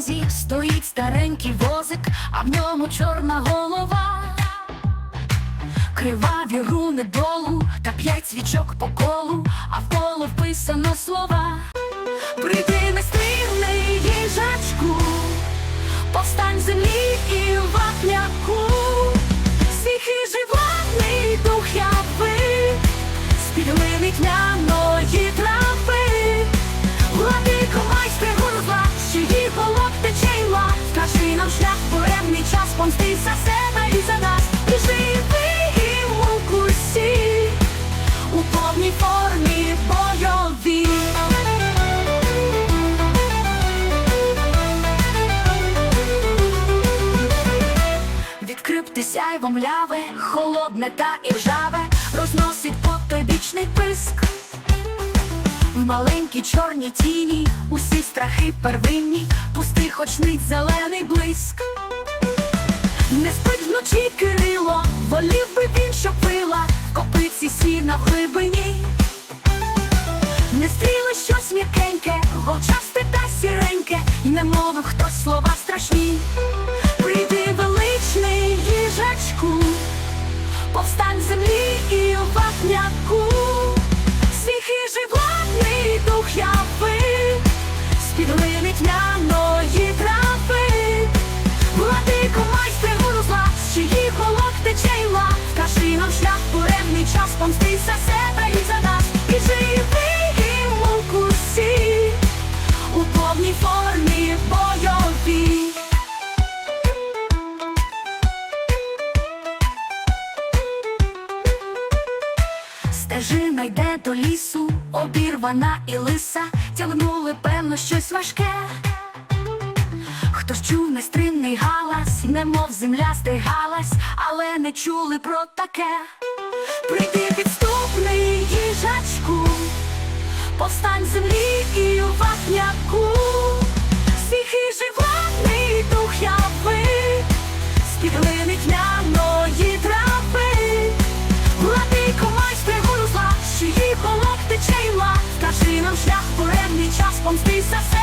підлозі стоїть старенький возик, а в ньому чорна голова. Криваві руни долу та п'ять свічок по колу, а в коло вписано слова. Прийди нестримний їжачку, повстань землі і вапняку, свій хижий владний дух яви, з-під глини тьмяної помсти за себе і за нас, і живи і у курсі, у повній формі бойові. Від крипти сяйво холодне та іржаве, розносить потойбічний писк. В маленькій чорній тіні, усі страхи первинні, пусти хоч мить зелений блиск. Не спить вночі Кирило, волів би він, щоб пила, копиці сіна в глибині. Не стріли щось м'якеньке, голчасте та сіреньке, і не мовив хтось слова страшні. Прийди величний їжачку, повстань землі і у вапняку, Стежина йде до лісу, обірвана і лиса, тягнули, певно, щось важке. Хтось чув нестримний галас, немов земля стигалась, але не чули про таке. Прийди підступний Response, peace,